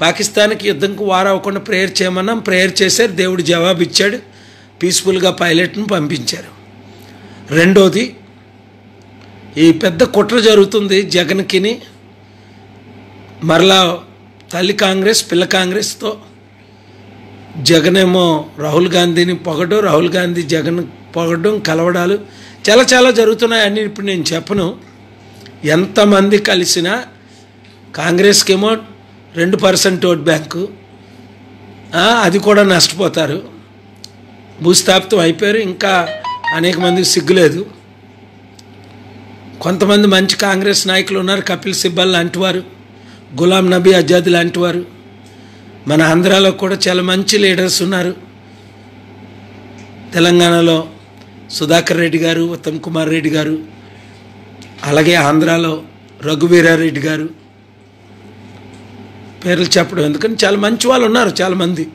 పాకిస్తాన్కి యుద్ధంకు వారవకుండా prayer చేయమన్నాం. Prayer చేశారు దేవుడు జవాబు ఇచ్చాడు. పీస్ఫుల్గా పైలట్ను పంపించారు. రెండోది ఈ పెద్ద కుట్ర జరుగుతుంది జగన్కిని. మరలా తల్లి కాంగ్రెస్ పిల్ల కాంగ్రెస్తో. జగన్ ఏమో రాహుల్ గాంధీని పొగడం రాహుల్ గాంధీ జగన్ పొగడం కలవడాలు చాలా చాలా జరుగుతున్నాయి అని ఇప్పుడు నేను చెప్పను. ఎంతమంది కలిసినా కాంగ్రెస్కి ఏమో రెండు పర్సెంట్ ఓట్ బ్యాంకు. అది కూడా నష్టపోతారు. భూస్థాపితం అయిపోయారు. ఇంకా అనేక మందికి సిగ్గులేదు. కొంతమంది మంచి కాంగ్రెస్ నాయకులు ఉన్నారు. కపిల్ సిబ్బల్ లాంటి వారు గులాం నబీ ఆజాద్ లాంటి వారు. మన ఆంధ్రాలో కూడా చాలా మంచి లీడర్స్ ఉన్నారు. తెలంగాణలో సుధాకర్ రెడ్డి గారు ఉత్తమ్ కుమార్ రెడ్డి గారు. అలాగే ఆంధ్రాలో రఘువీరారెడ్డి గారు. పేర్లు చెప్పడం. ఎందుకంటే చాలా మంచి వాళ్ళు ఉన్నారు చాలామంది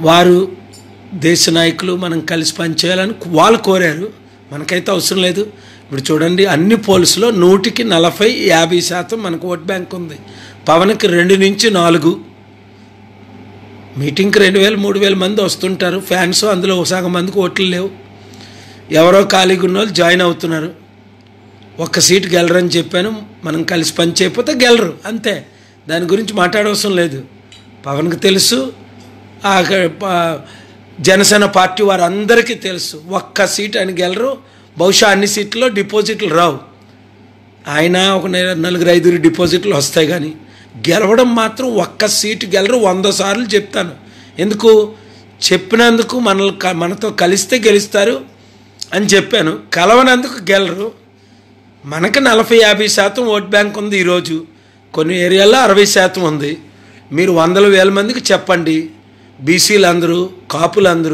వారు దేశ నాయకులు మనం కలిసి పనిచేయాలని వాళ్ళు కోరారు. మనకైతే అవసరం లేదు. ఇప్పుడు చూడండి అన్ని పోల్స్లో నూటికి నలభై యాభై శాతం మనకు ఓట్ బ్యాంక్ ఉంది. పవన్కి రెండు నుంచి నాలుగు. మీటింగ్కి రెండు వేలు మూడు వేల మంది వస్తుంటారు. ఫ్యాన్స్ అందులో ఒక సగం మందికి ఓట్లు లేవు. ఎవరో ఖాళీగా ఉన్న వాళ్ళు జాయిన్ అవుతున్నారు. ఒక్క సీటు గెలరని చెప్పాను మనం కలిసి పని చేయకపోతే గెలరు అంతే. దాని గురించి మాట్లాడవసరం లేదు. పవన్కి తెలుసు ఆ ప- జనసేన పార్టీ వారందరికీ తెలుసు. ఒక్క సీట్ ఆయన గెలరు బహుశా అన్ని సీట్లలో డిపాజిట్లు రావు. ఆయన ఒక నలుగురు ఐదుగురు డిపాజిట్లు వస్తాయి కానీ గెలవడం మాత్రం ఒక్క సీటు గెలరు వంద సార్లు చెప్తాను. ఎందుకు? చెప్పినందుకు మన మనతో కలిస్తే గెలుస్తారు అని చెప్పాను. కలవనందుకు గెలరు మనకు నలభై యాభై శాతం ఓట్ బ్యాంక్ ఉంది ఈరోజు. కొన్ని ఏరియాల్లో అరవై శాతం ఉంది. మీరు వందల వేల మందికి చెప్పండి. బీసీలందరూ కాపులందరూ